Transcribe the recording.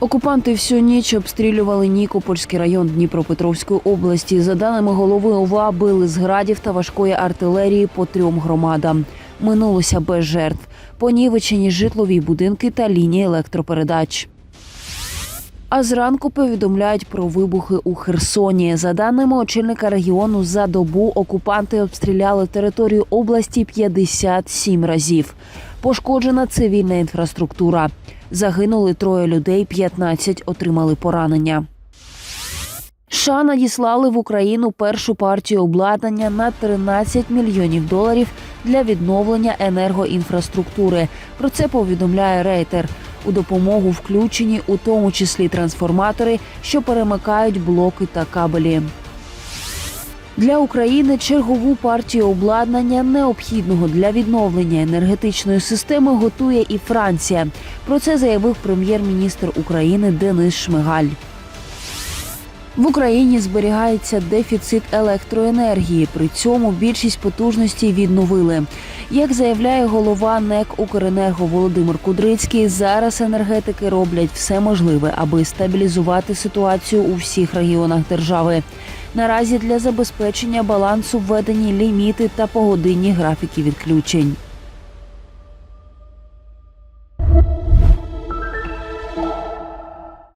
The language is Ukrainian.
Окупанти всю ніч обстрілювали Нікопольський район Дніпропетровської області. За даними голови ОВА, били з градів та важкої артилерії по трьом громадам. Минулося без жертв. Понівечені житлові будинки та лінії електропередач. А зранку повідомляють про вибухи у Херсоні. За даними очільника регіону, за добу окупанти обстріляли територію області 57 разів. Пошкоджена цивільна інфраструктура. Загинули троє людей, 15 отримали поранення. США надіслали в Україну першу партію обладнання на 13 мільйонів доларів для відновлення енергоінфраструктури. Про це повідомляє Рейтер. У допомогу включені у тому числі трансформатори, що перемикають блоки та кабелі. Для України чергову партію обладнання, необхідного для відновлення енергетичної системи, готує і Франція. Про це заявив прем'єр-міністр України Денис Шмигаль. В Україні зберігається дефіцит електроенергії. При цьому більшість потужностей відновили. Як заявляє голова НЕК Укренерго Володимир Кудрицький, зараз енергетики роблять все можливе, аби стабілізувати ситуацію у всіх регіонах держави. Наразі для забезпечення балансу введені ліміти та погодинні графіки відключень.